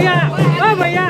मिनिटं ओ भैया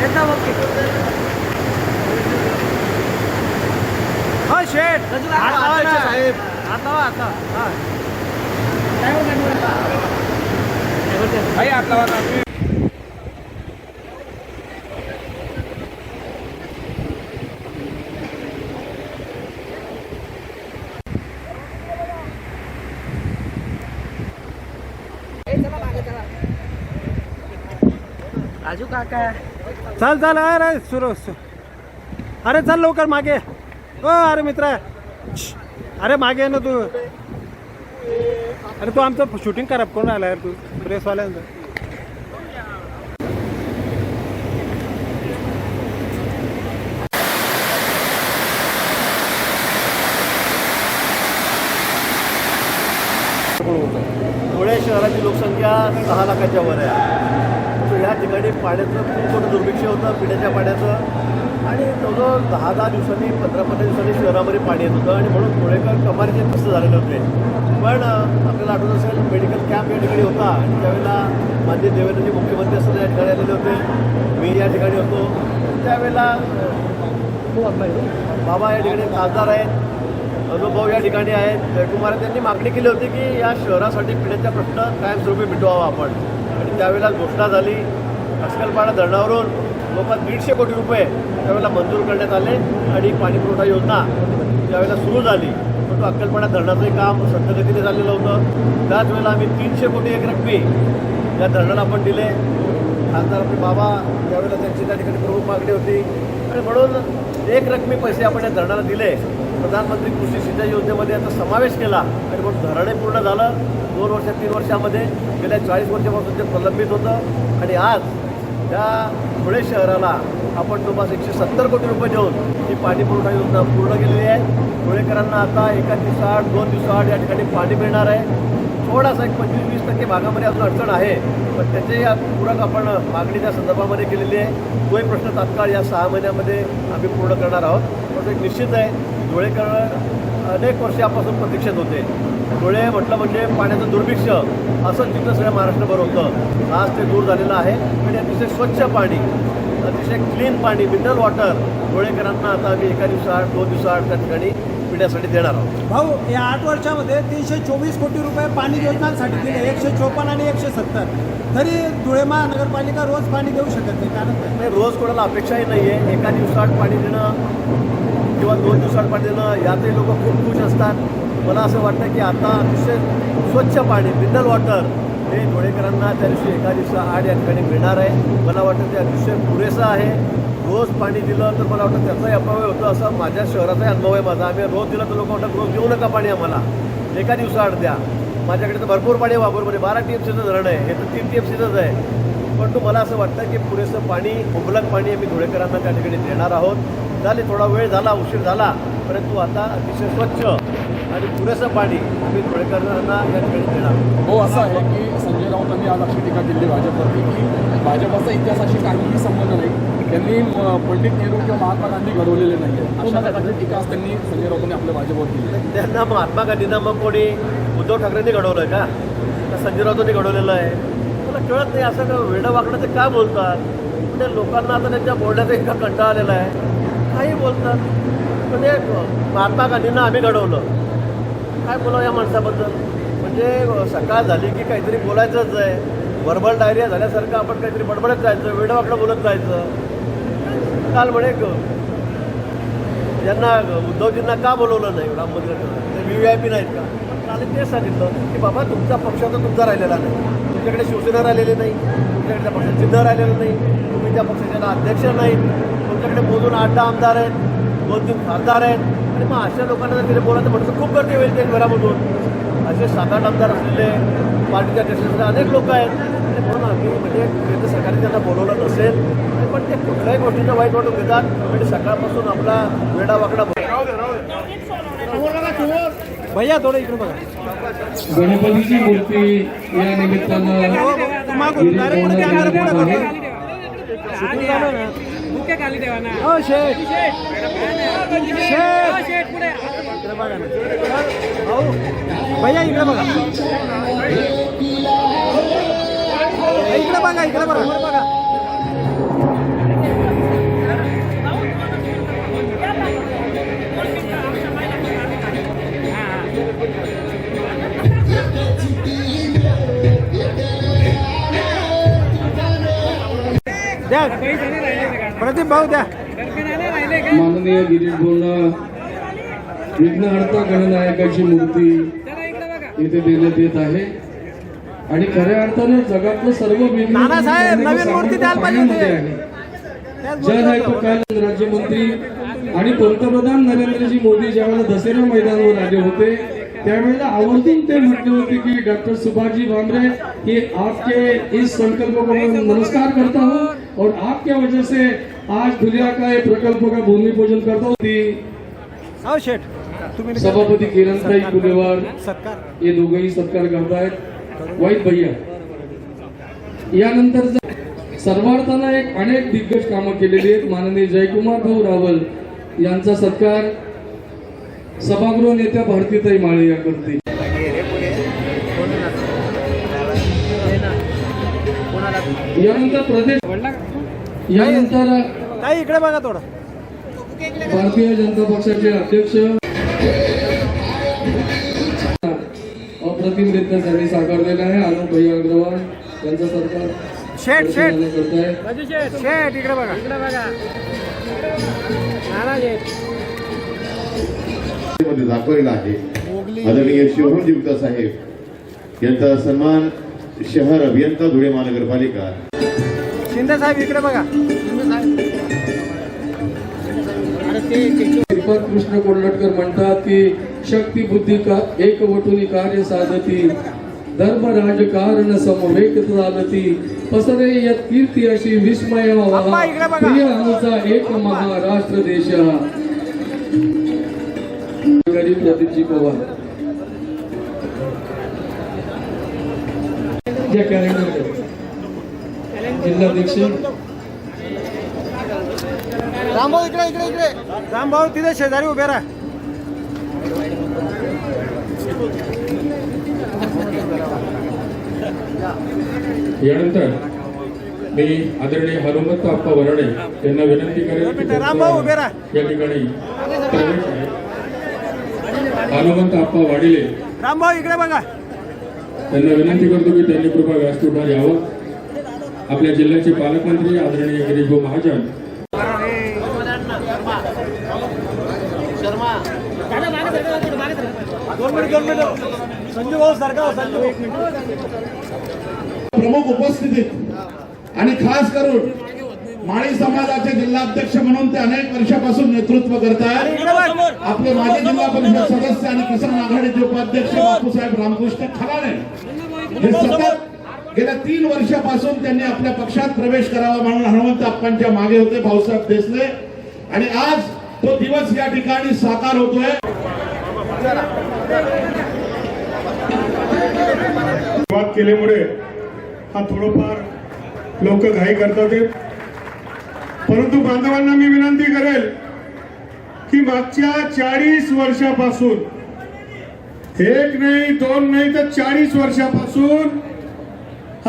येता ओके हा शेठ. साहेब. हात लावा. हा. वाला राजू काका. चाल चाल अरे सुरू सु- अरे चाल लवकर मागे. ओ अरे मित्र. अरे मागे ना तू. अरे तू आमचं शूटिंग खराब कोण आला यार तू. प्रेसवाल्यांचं धुळे शहराची लोकसंख्या सहा लाखाच्या वर आहे. त्या या ठिकाणी पाण्याचं खूप मोठं दुर्भिक्ष होतं पिण्याच्या पाण्याचं. आणि जवळजवळ दहा दहा दिवसांनी पंधरा पंधरा दिवसांनी शहरामध्ये पाणी येत होतं. आणि म्हणून थोडेकर कमारीचे त्रस्त झालेले होते. पण आपल्याला आठवत असेल मेडिकल कॅम्प या ठिकाणी होता. आणि त्यावेळेला माझे देवेंद्रजी मुख्यमंत्री असताना या ठिकाणी आलेले होते. मी या ठिकाणी होतो. त्यावेळेला बाबा या ठिकाणी खासदार आहेत. अनुभव या ठिकाणी आहेत. जयकुमार त्यांनी मागणी केली होती की या शहरासाठी पिण्याचा प्रश्न कायमस्वरूपी मिटवावा आपण. आणि त्यावेळेला घोषणा झाली. अस्कलपाडा धरणावरून जवळपास दीडशे कोटी रुपये त्यावेळेला मंजूर करण्यात आले आणि पाणी पुरवठा योजना ज्यावेळेला सुरू झाली परंतु अक्कलपाडा धरणाचंही काम संतगतीने झालेलं होतं. त्याच वेळेला आम्ही तीनशे कोटी एक रकमी या धरणाला आपण दिले. खासदार आपले बाबा त्यावेळेला त्यांची त्या ठिकाणी प्रमुख मागणी होती. आणि म्हणून एक रकमी पैसे आपण या धरणाला दिले. प्रधानमंत्री कृषी सिंचाई योजनेमध्ये याचा समावेश केला आणि मग धरणे पूर्ण झालं. दोन वर्ष तीन वर्षामध्ये गेल्या चाळीस वर्षापासून ते प्रलंबित होतं. आणि आज त्या धुळे शहराला आपण जवळपास एकशे सत्तर कोटी रुपये देऊन ही पाणी पुरवठा योजना पूर्ण केलेली आहे. धुळेकरांना आता एका दिवसाआड दोन दिवसाआड या ठिकाणी पाणी मिळणार आहे. थोडासा एक पंचवीस वीस टक्के भागामध्ये अजून अडचण आहे. पण त्याचे या पूरक आपण मागणी त्या संदर्भामध्ये केलेली आहे. तोही प्रश्न तात्काळ या सहा महिन्यामध्ये आम्ही पूर्ण करणार आहोत. पण एक निश्चित आहे धुळेकर अनेक वर्षापासून प्रतीक्षेत होते. धुळे म्हटलं म्हणजे पाण्याचं दुर्भिक्ष असं चित्र सगळ्या महाराष्ट्रभर होतं. आज ते दूर झालेलं आहे. आणि अतिशय स्वच्छ पाणी अतिशय क्लीन पाणी मिनरल वॉटर धुळेकरांना आता आम्ही एका दिवसाआड दोन दिवसाआड त्या ठिकाणी पिण्यासाठी देणार आहोत. भाऊ या आठ वर्षामध्ये तीनशे चोवीस कोटी रुपये पाणी योजनांसाठी दिले. एकशे चोपन्न आणि एकशे सत्तर. तरी धुळे महानगरपालिका रोज पाणी देऊ शकत नाही. कारण? नाही रोज कोणाला अपेक्षाही नाही आहे एका दिवसात पाणी देणं किंवा दोन दिवसात पाणी देणं यातही लोक खूप खुश असतात. मला असं वाटतं की आता अतिशय स्वच्छ पाणी मिनरल वॉटर हे धुळेकरांना त्या दिवशी एका दिवसा आड या ठिकाणी मिळणार आहे. मला वाटतं ते अतिशय पुरेसं आहे. रोज पाणी दिलं तर मला वाटतं त्याचाही अपव्यय होतो असं माझ्या शहराचाही अनुभव आहे माझा. आम्ही रोज दिलं तर लोक वाटतं रोज देऊ नका पाणी आम्हाला. एका दिवसाआड द्या. माझ्याकडे तर भरपूर पाणी आहे वापरमध्ये. बारा टी एम सीचं धरण आहे. हे तर तीन टी एम सीचंच आहे. पण मला असं वाटतं की पुरेसं पाणी मुबलक पाणी आम्ही धुळेकरांना त्या ठिकाणी देणार आहोत. झाले थोडा वेळ झाला उशीर झाला परंतु आता अतिशय स्वच्छ. आणि पुरेसं पाणी आम्ही धुळेकरांना या ठिकाणी देणार हो असं आहे की संजय राऊतांनी आज अशी टीका केली भाजपवरती की भाजपचा इतिहासाशी काहीही संबंध नाही. त्यांनी पंडित नेहरू किंवा महात्मा गांधी घडवलेले नाही आहे अशा प्रकारची टीका त्यांनी संजय राऊतांनी आपल्या भाजपवर केली. त्यांना महात्मा गांधींना मग कोणी उद्धव ठाकरेंनी घडवलं का? का संजय राऊतांनी घडवलेलं आहे? मला कळत नाही असं का वेडं वाकडं ते का बोलतात? म्हणजे लोकांना आता त्यांच्या बोलण्याचा इतका कंटाळा आलेला आहे. काही बोलतात. म्हणजे महात्मा गांधींना आम्ही घडवलं. काय बोलावं या माणसाबद्दल? म्हणजे सकाळ झाली की काहीतरी बोलायचंच आहे. वर्बल डायरिया झाल्यासारखं आपण काहीतरी बडबडत जायचं वेडवाकडं बोलत जायचं. काल म्हणे ग- यांना उद्धवजींना का बोलवलं नाही राम मंदिरात ते व्ही आय पी नाहीत का? काल तेच सांगितलं की बाबा तुमचा पक्ष तर तुमचा राहिलेला नाही. तुमच्याकडे शिवसेना राहिलेली नाही. तुमच्याकडे त्या पक्षात चिन्ह राहिलेलं नाही. तुम्ही त्या पक्षाच्या अध्यक्ष नाहीत. तुमच्याकडे मोजून आठ दहा आमदार आहेत. दोन तीन खासदार आहेत. आणि मग अशा लोकांना जर तिथे बोलायचं म्हटलं तर खूप गर्दी होईल ते घरामधून. असे सात आठ आमदार असलेले पार्टीच्या अध्यक्षांचे अनेक लोक आहेत. आणि म्हणून आम्ही म्हणजे केंद्र सरकारने त्यांना बोलवलं नसेल पण ते कुठल्याही गोष्टीचं वाईट वाटून घेतात. म्हणजे सकाळपासून आपला वेडा वाकडा भैया थोडं इकडे बघा. गणपतीची मूर्ती या निमित्तानं खाली ठेवा ना. हो शेठ. शेठ. शेट पुढे इकडे बघा ना भाऊ भैया इकडे बघा. इकडे बघा इकडे बघा. बघा. द्या प्रदीप भाऊ द्या. माननीय गिरीश बोलणा विघ्नहर्ता गणनायकाची मूर्ती इथे देण्यात येत आहे. आणि खऱ्या अर्थानं जगातलं सर्व काल राज्यमंत्री आणि पंतप्रधान नरेंद्रजी मोदी ज्यावेळेला दसरा मैदानावर आले होते त्यावेळेला आवर्जून ते म्हटले होते की डॉक्टर सुभाषजी भामरे कि आपके इस संकल्प को नमस्कार करता हूँ. और आपके वजह से आज दुनिया का एक प्रकल्प का भूमि पूजन करता हूँ। ती हो शेठ तुम्ही सभापती किरणताई कुलेवार सत्कार हे दोघंही सत्कार करतायत वाईट भैया यानंतर सर्वार्थानं एक अनेक दिग्गज कामं केलेली आहेत. माननीय जयकुमार भाऊ रावल यांचा सत्कार सभागृह नेत्या भारतीताई माळे या करतील यानंतर प्रदेश यानंतर ताई इकडे बघा थोडं. भारतीय जनता पक्षाचे अध्यक्ष अप्रतिमरित्या त्यांनी साकारलेला आहे. आनंद भैया अग्रवाल यांचा सरकार राजू शेट शेठ. इकडे बघा. इकडे बघा. नाना शेटमध्ये दाखवलेला आहे. आदरणीय शिवहन जीविका साहेब यांचा सन्मान शहर अभियंता धुळे महानगरपालिका शिंदे साहेब इकडे बघा. श्रीपाद कृष्ण कोल्हटकर म्हणतात की शक्ती बुद्धी का एक वटुनी कार्य साधती. धर्म राजकारण समवेक चालती पसरे यत कीर्ती अशी विस्मय. प्रिय आमचा एक महाराष्ट्र देश. गरीब प्रदीपजी पवार. या कॅलेंडर. जिल्हाध्यक्ष रामभाऊ इकडे इकडे इकडे. रामभाऊ तिथे शेजारी उभे राहा. यानंतर मी आदरणीय हनुमंत आप्पा वराडे यांना विनंती करेन रामभाऊ उभे राहा. या ठिकाणी हनुमंत आप्पा वाडिले रामभाऊ इकडे बघा. त्यांना विनंती करतो की त्यांनी कृपया व्यासपीठावर यावं. आपल्या जिल्ह्याचे पालकमंत्री आदरणीय गिरीशभाऊ महाजन. प्रमुख उपस्थितीत आणि खास करून माळी समाजाचे जिल्हाध्यक्ष म्हणून ते अनेक वर्षापासून नेतृत्व करतात आपले माजी जिल्हा परिषद सदस्य आणि किसान आघाडीचे उपाध्यक्ष बापूसाहेब रामकृष्ण खराणे हे सतत गेल्या तीन वर्षापासून त्यांनी आपल्या पक्षात प्रवेश करावा म्हणून हनुमंत अप्पांच्या मागे होते भाऊसाहेब देसले. आणि आज तो दिवस या ठिकाणी साकार होतोय. सुरुवात केल्यामुळे हा थोडंफार लोक घाई करतात परंतु बांधवांना मी विनंती करेल की मागच्या चाळीस वर्षापासून एक नाही दोन नाही तर चाळीस वर्षापासून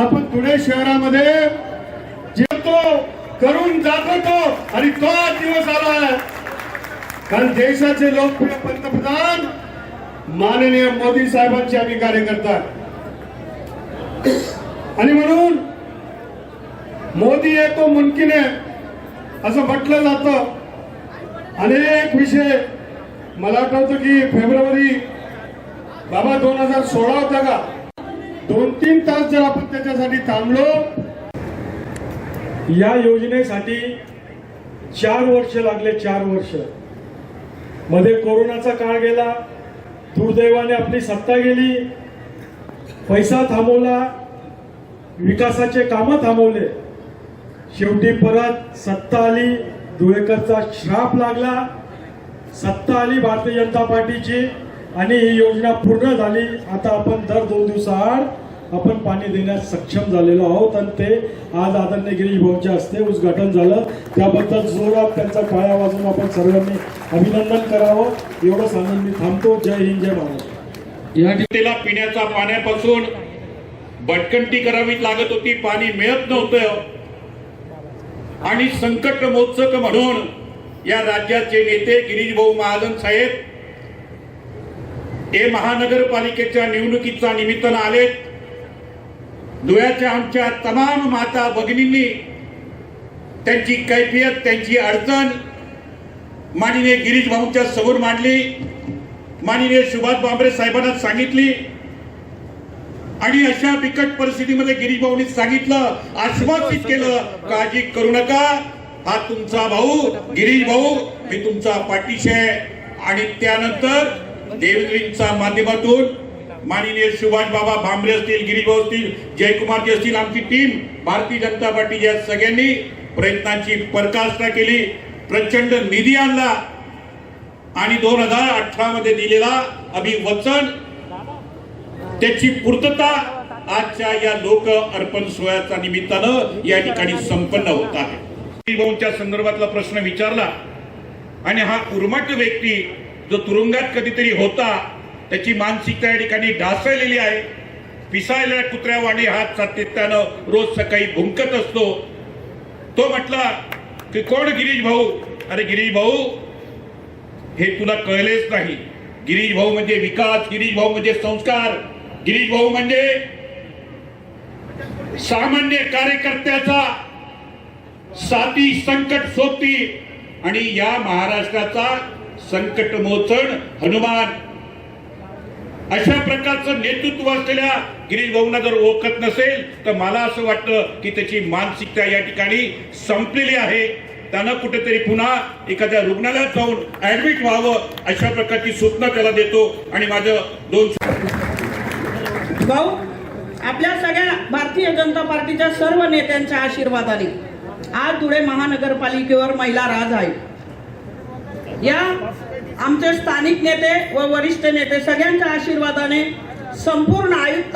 आपण धुळे शहरामध्ये जेवतो करून दाखवतो आणि तो आज दिवस आला कारण देशाचे लोकप्रिय पंतप्रधान माननीय मोदी साहेबांचे आम्ही कार्यकर्ता आणि म्हणून मोदी आहे तो मुमकिन आहे असं म्हटलं जातं. अनेक विषय. मला आठवतं की फेब्रुवारी बाबा दोन हजार सोळा होता का? दोन तीन तास जर आपण त्याच्यासाठी थांबलो या योजनेसाठी चार वर्ष लागले चार वर्ष. मध्ये कोरोनाचा काळ गेला दुर्दैवाने आपली सत्ता गेली पैसा थांबवला विकासाचे कामं थांबवले. शेवटी परत सत्ता आली धुळेकरचा श्राप लागला सत्ता आली भारतीय जनता पार्टीची आणि ही योजना पूर्ण झाली. आता आपण दर दोन दिवसाआड आपण पाणी देण्यास सक्षम झालेलो आहोत आणि ते आज आदरणीय गिरीशभाऊंच्या हस्ते उद्घाटन झालं. त्याबद्दल जोरात त्यांचा टाळ्या वाजून आपण सर्वांनी अभिनंदन करावं. एवढं सांगून मी थांबतो. जय हिंद जय महाराष्ट्र. या ठिकाणी पिण्याच्या पाण्यापासून भटकंती करावी लागत होती. पाणी मिळत नव्हतं. आणि संकट मोचक म्हणून या राज्याचे नेते गिरीश भाऊ महाजन साहेब हे महानगरपालिकेच्या निवडणुकीच्या निमित्तानं आलेत. धुळ्याच्या आमच्या तमाम माता भगिनींनी त्यांची कैफियत त्यांची अडचण माननीय गिरीश भाऊंच्या समोर मांडली माननीय सुभाष बांबरे साहेबांना सांगितली आणि अशा बिकट परिस्थितीमध्ये गिरीश भाऊनी सांगितलं आश्वासित केलं काळजी करू नका हा तुमचा भाऊ गिरीश भाऊ मी तुमचा पाठीशी आहे. आणि त्यानंतर देवेंद्रींच्या माध्यमातून माननीय सुभाष बाबा भांबरे असतील गिरीश असतील जयकुमारजी असतील आमची टीम भारतीय जनता पार्टी या सगळ्यांनी प्रयत्नांची पराकाष्ठा केली. प्रचंड निधी आणला आणि दोन हजार अठरा मध्ये दिलेला अभिवचन त्याची पूर्तता आजच्या या लोक अर्पण सोहळ्याच्या निमित्तानं या ठिकाणी संपन्न होत आहे. भाऊंच्या संदर्भातला प्रश्न विचारला आणि हा उर्मट व्यक्ती जो तुरुंगात कधीतरी होता त्याची मानसिकता या ठिकाणी ढासळलेली आहे. पिसायला कुत्र्यावाणी हात सातत्यानं रोज सकाळी भुंकत असतो. तो म्हटला की कोण गिरीश भाऊ? अरे गिरीश भाऊ हे तुला कळलेच नाही. गिरीश भाऊ म्हणजे विकास गिरीश भाऊ म्हणजे संस्कार. गिरीश भाऊ म्हणजे सामान्य कार्यकर्त्याचा साथी संकट सोबती आणि या महाराष्ट्राचा संकट मोचण हनुमान. अशा प्रकारचं नेतृत्व असलेल्या गिरीश भाऊंना जर ओळखत नसेल तर मला असं वाटतं की त्याची मानसिकता या ठिकाणी संपलेली आहे. त्यानं कुठेतरी पुन्हा एखाद्या रुग्णालयात जाऊन ऍडमिट व्हावं अशा प्रकारची सूचना त्याला देतो आणि माझं दोन भाऊ आपल्या सगळ्या भारतीय जनता पार्टीच्या सर्व नेत्यांच्या आशीर्वादाने आज धुळे महानगरपालिकेवर महिला राज आहे. या आमचे स्थानिक नेते व वरिष्ठ नेते सगळ्यांच्या आशीर्वादाने संपूर्ण आयुक्त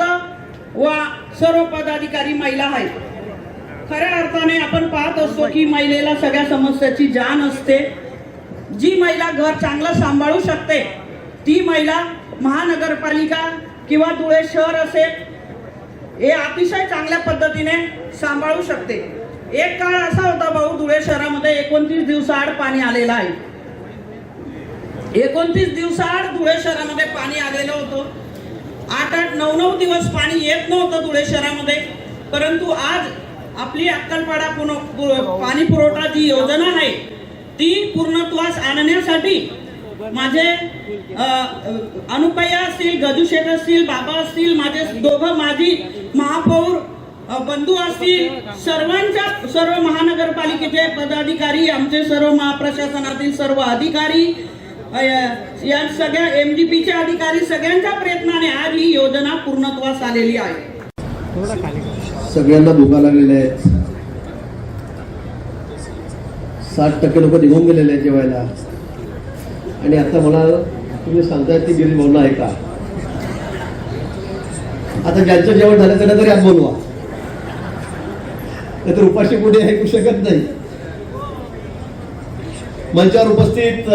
व सर्व पदाधिकारी महिला आहेत. खऱ्या अर्थाने आपण पाहत असतो की महिलेला सगळ्या समस्याची जाण असते. जी महिला घर चांगलं सांभाळू शकते ती महिला महानगरपालिका किंवा धुळे शहर असेल हे अतिशय चांगल्या पद्धतीने सांभाळू शकते. एक काळ असा होता भाऊ धुळे शहरामध्ये एकोणतीस दिवसाआड पाणी आलेलं आहे. एकोणतीस दिवसाआड धुळे शहरामध्ये पाणी आलेलं होतं. आठ आठ नऊ नऊ दिवस पाणी येत नव्हतं धुळे शहरामध्ये. परंतु आज आपली अक्कलपाडा पुन- पाणी पुरवठा जी योजना आहे ती पूर्णत्वास आणण्यासाठी माझे अनुपया असतील गजूशेठ असतील बाबा असतील माझे दोघं माझी महापौर बंधू असतील सर्वांच्या सर्व महानगरपालिकेचे पदाधिकारी आमचे सर्व महाप्रशासनातील सर्व अधिकारी या सगळ्या एम डी पीचे अधिकारी सगळ्यांच्या प्रयत्नाने आज ही योजना पूर्णत्वास आलेली आहे. सगळ्यांना दुखा लागलेल्या आहेत. साठ टक्के लोक निघून गेलेले आहेत जेवायला. आणि आता मला तुम्ही सांगताय ती गिरीश भाऊला आहे का? आता ज्यांचं जेवण झालं त्यांना तरी आज बोलवा. नाहीतर उपाशी पुढे ऐकू शकत नाही. मंचावर उपस्थित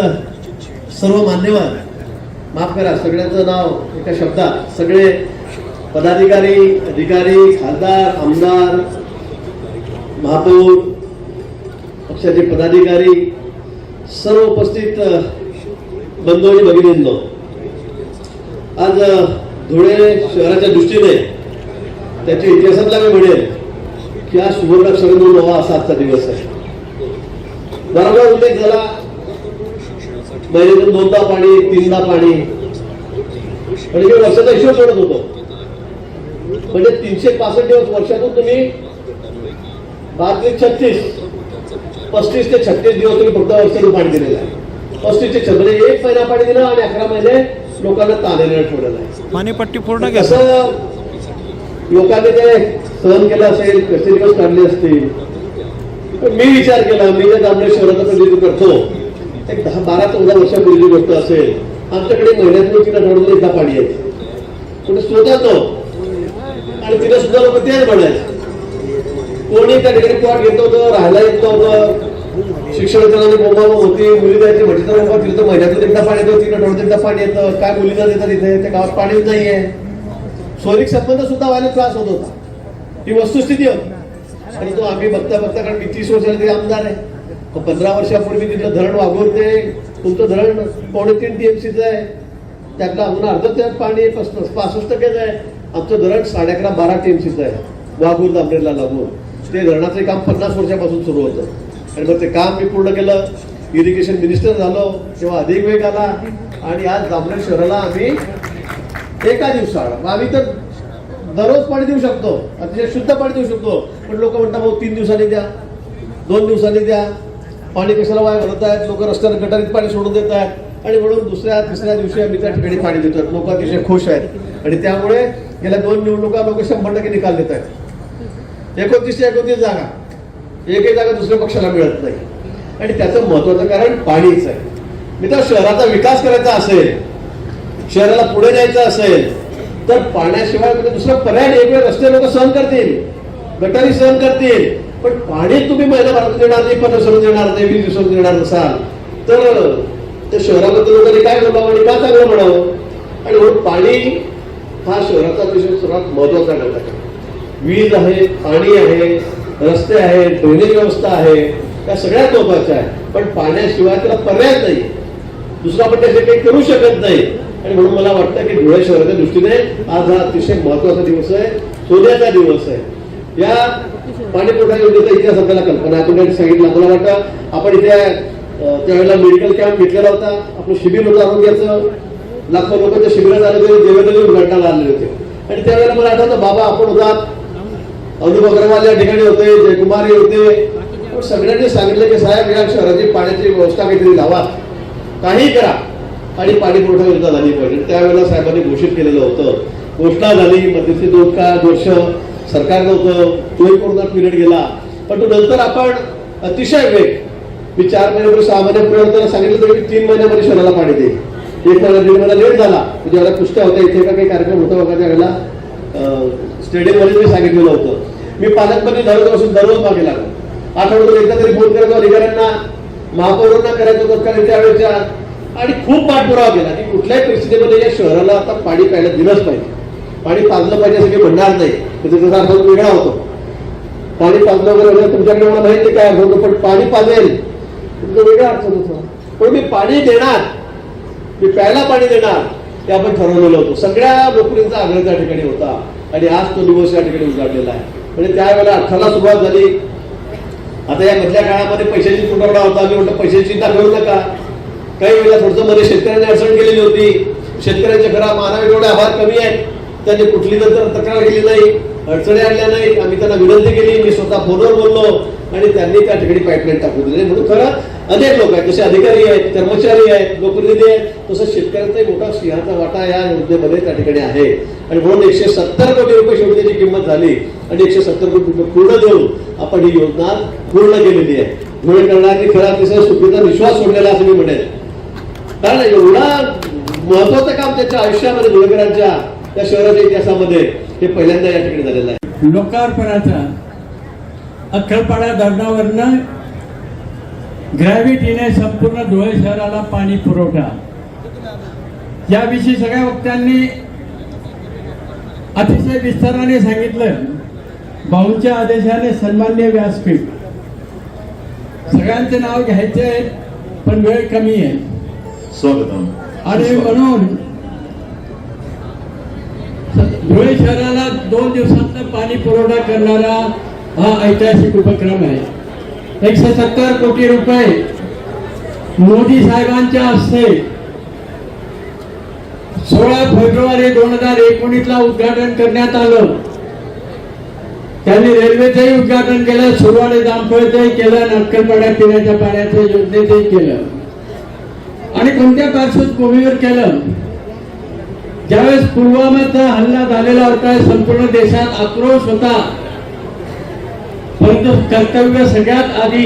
सर्व मान्यवर माफ करा सगळ्यांचं नाव एका शब्दात सगळे पदाधिकारी अधिकारी खासदार आमदार महापौर पक्षाचे पदाधिकारी सर्व उपस्थित अ, बंधू आणि भगिनींनो आज धुळे शहराच्या दृष्टीने त्याच्या इतिहासातला मी म्हणेल की हा सुवर्णाक्षर व्हावा असा आजचा दिवस आहे. बरोबर उल्लेख झाला महिन्यातून दोनदा पाणी तीनदा पाणी. म्हणजे मी वर्षाचा हिशोब सोडत होतो. म्हणजे तीनशे पासष्ट दिवस वर्षातून तुम्ही पाच ते छत्तीस पस्तीस ते छत्तीस दिवस तुम्ही फक्त वर्षातून पाणी दिलेलं आहे. पस्तीस ते छत्तीस म्हणजे एक महिना पाणी दिलं आणि अकरा महिने लोकांना तानेला ठेवलेलं आहे. पाणीपट्टी पूर्ण कसं लोकांनी ते सहन केलं असेल कसे दिवस काढले असतील? मी विचार केला मी जे दामले शहराचा प्रतिनिधी करतो एक दहा बारा चौदा वर्षापूर्वी गोष्ट असेल आमच्याकडे महिन्यातून तिला थोडं एकदा पाणी यायचं. कुठे स्वतःच आणि तिला सुद्धा लोक तेच म्हणायचं. कोणी त्या ठिकाणी प्लॉट घेत होतं राहायला येत शिक्षण शिक्षणाची बोंबा होती मुली जायची म्हणजे तर बाबा तिथं महिन्यातून एकदा पाणी येतं तिला डोळ्यात एकदा पाणी येतं. काय मुलीला देतात इथे? त्या गावात पाणीच नाहीये. सोयिक संबंध सुद्धा व्हायला त्रास होत होता. ही वस्तुस्थिती होती. आणि तो आम्ही बघता बघता कारण मी तीस वर्षाला तरी आमदार आहे. पंधरा वर्षापूर्वी तिथलं धरण वागवते. तुमचं धरण पावणे तीन टीएमसीचं आहे. त्यातलं अजून अर्ध त्यात पाणी पासष्ट टक्केच आहे. आमचं धरण साडे अकरा बारा टीएमसीचं आहे. वागूर दामरेला लागून. ते धरणाचं काम पन्नास वर्षापासून सुरू होतं. आणि मग ते काम मी पूर्ण केलं. इरिगेशन मिनिस्टर झालो. तेव्हा अधिक वेग आला. आणि आज दामरे शहराला आम्ही एका दिवसाआड आम्ही तर दररोज पाणी देऊ शकतो. अतिशय शुद्ध पाणी देऊ शकतो. पण लोक म्हणतात भाऊ तीन दिवसांनी द्या. दोन दिवसांनी द्या. पाणी कशाला वाया घालत आहेत? लोक रस्त्यावर गटारीत पाणी सोडून देत आहेत. आणि म्हणून दुसऱ्या तिसऱ्या दिवशी आम्ही त्या ठिकाणी पाणी देतो लोक अतिशय खुश आहेत. आणि त्यामुळे गेल्या दोन निवडणुका लोक शंभर टक्के निकाल देत आहेत. एकोणतीस एकोणतीस जागा. एकही जागा दुसऱ्या पक्षाला मिळत नाही. आणि त्याचं महत्वाचं कारण पाणीच आहे. मित्र शहराचा विकास करायचा असेल शहराला पुढे न्यायचं असेल तर पाण्याशिवाय म्हणजे दुसरा पर्याय एक वेळ रस्ते लोक सहन करतील. गटारी सहन करतील. पण पाणी तुम्ही महिनाभरात देणार नाही पण दिवसात देणार नाही वीस दिवसात देणार नसाल तर त्या शहराबद्दल लोकांनी काय बोलावं आणि का चांगलं म्हणावं? आणि म्हणून पाणी हा शहराचा अतिशय सर्वात महत्त्वाचा घटक आहे. वीज आहे पाणी आहे रस्ते आहेत ड्रेनेज व्यवस्था आहे त्या सगळ्यात महत्त्वाच्या आहे पण पाण्याशिवाय त्याला पर्याय नाही. दुसरा आपण त्याचे काही करू शकत नाही. आणि म्हणून मला वाटतं की धुळे शहराच्या दृष्टीने आज हा अतिशय महत्त्वाचा दिवस आहे सोन्याचा दिवस आहे. या पाणीपुरवठा योजनेचा इतिहास आपल्याला कल्पना तुम्ही सांगितला. मला वाटतं आपण इथे त्यावेळेला मेडिकल कॅम्प घेतलेला होता. आपलं शिबिर होतं आरोग्याचं लाखो लोकांच्या शिबिरात आले होते. देवेंद्रजी उद्घाटनाला आलेले होते. आणि त्यावेळेला मला आठवतं बाबा आपण होतात अनुभव अग्रवाल या ठिकाणी होते जयकुमार होते. पण सगळ्यांनी सांगितलं की साहेब या शहराची पाण्याची व्यवस्था काहीतरी लावा. काही करा. आणि पाणी पुरवठा योजना झाली पाहिजे. त्यावेळेला साहेबांनी घोषित केलेलं होतं. घोषणा झाली. मध्यस्थी दोन का वर्ष सरकार नव्हतं तोही कोरोना पिरियड गेला. पण तो नंतर आपण अतिशय वेग मी चार महिन्यापूर्वी सहा महिन्यापूर्वी सांगितलं तर मी तीन महिन्यामध्ये शहराला पाणी देईल एक महिना दीड महिना लेट झाला. म्हणजे मला कुस्त्या होत्या इथे का काही कार्यक्रम होता बघा त्यावेळेला स्टेडियममध्ये मी सांगितलेलं होतं. मी पालकमंत्री दररोज बसून दररोज मागे लागलो. आठवड्यातून एकदा तरी फोन करायचो अधिकाऱ्यांना महापौरांना करायचं तत्काळ त्यावेळेच्या आणि खूप पाठपुरावा केला की कुठल्याही परिस्थितीमध्ये या शहराला आता पाणी प्यायला दिलंच पाहिजे. पाणी पाजलं पाहिजे असं काही म्हणणार नाही. त्याचा अर्थ वेगळा होतो. पाणी पाजलं वगैरे तुमच्याकडे मला माहिती नाही काय अर्थ होतो पण पाणी पाजेल. तुमचा वेगळा अर्थ होतो पण मी पाणी देणार. मी प्यायला पाणी देणार. ते आपण ठरवलेलं होतो. सगळ्या नोकरींचा आग्रह त्या ठिकाणी होता. आणि आज तो दिवस या ठिकाणी उजाडलेला आहे. म्हणजे त्यावेळेला अर्थाला सुरुवात झाली. आता या मधल्या काळामध्ये पैशाची तुटवडा होता. मी म्हटलं पैशाची चिंता करू नका. काही वेळेला थोडंसं मध्ये शेतकऱ्यांनी अडचण केलेली होती. शेतकऱ्यांच्या घरा मानवी एवढे आभार कमी आहेत. त्यांनी कुठली नंतर तक्रार केली नाही अडचणी आणल्या नाही. आम्ही त्यांना विनंती केली मी स्वतः फोनवर बोललो आणि त्यांनी त्या ठिकाणी पाईपलाईन टाकून दिली. म्हणून खरं अनेक लोक आहेत जसे अधिकारी आहेत कर्मचारी आहेत लोकप्रतिनिधी आहेत तसं शेतकऱ्यांचाही मोठा सिंहाचा वाटा या योजनेमध्ये त्या ठिकाणी आहे. आणि म्हणून एकशे सत्तर कोटी रुपये योजनेची किंमत झाली आणि एकशे सत्तर कोटी रुपये पूर्ण देऊन आपण ही योजना पूर्ण केलेली आहे. धुळे करणारी खरा तिसऱ्या सुखीचा विश्वास सोडलेला असं मी म्हणेल कारण एवढा महत्वाचं काम त्याच्या आयुष्यामध्ये धुळेकरांच्या त्या शहराच्या इतिहासामध्ये हे पहिल्यांदा या ठिकाणी झालेलं आहे. लोकार्पणाचा अक्कलपाडा धरणावरनं ग्रॅव्हिटीने संपूर्ण धुळे शहराला पाणी पुरवठा. याविषयी सगळ्या वक्त्यांनी अतिशय विस्ताराने सांगितलं. भाऊंच्या आदेशाने सन्मान्य व्यासपीठ. सगळ्यांचे नाव घ्यायचे आहे पण वेळ कमी आहे. स्वागतम. आणि म्हणून धुळे शहराला दोन दिवसात पाणी पुरवठा करणारा हा ऐतिहासिक उपक्रम आहे. एकशे सत्तर कोटी रुपये मोदी साहेबांच्या हस्ते सोळा फेब्रुवारी दोन हजार एकोणीसला उद्घाटन करण्यात आलं. त्यांनी रेल्वेचंही उद्घाटन केलं सुरवाडे जामफळचंही केलं नक्कलपाड्या पिण्याच्या पाण्याचं योजनेचंही केलं. आणि कोणत्या पार्श्वभूमीवर केलं? ज्यावेळेस पुलवामाचा हल्ला झालेला होता संपूर्ण देशात आक्रोश होता. परंतु कर्तव्य सगळ्यात आधी.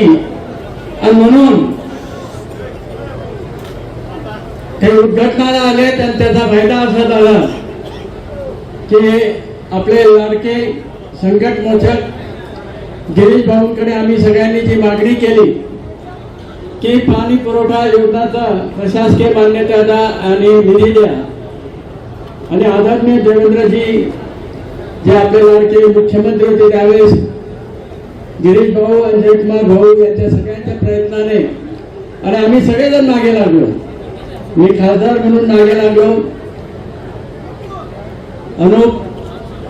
आणि म्हणून ते उद्घटनाला आले आणि त्याचा फायदा असा झाला की आपले लाडके संकट मोचक गिरीश भाऊंकडे आम्ही सगळ्यांनी जी मागणी केली की पाणी पुरवठा योजनाचा प्रशासकीय मान्यता द्या आणि निधी द्या. आणि आदरणीय देवेंद्रजी जे आपले लाडके मुख्यमंत्री होते त्यावेळेस गिरीश भाऊ अजय कुमार भाऊ यांच्या सगळ्यांच्या प्रयत्नाने आणि आम्ही सगळेजण मागे लागलो. मी खासदार म्हणून मागे लागलो. अनुप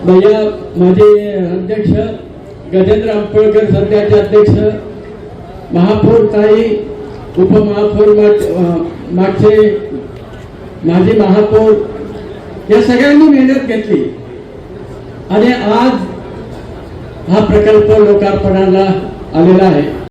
भैया माझे अध्यक्ष गजेंद्र आंबोळकर सध्याचे अध्यक्ष महापौर ताई उपमहापौर मागचे माझे महापौर या सगळ्यांनी मेहनत घेतली. आणि आज हा प्रकल्प लोकार्पणाला आलेला आहे.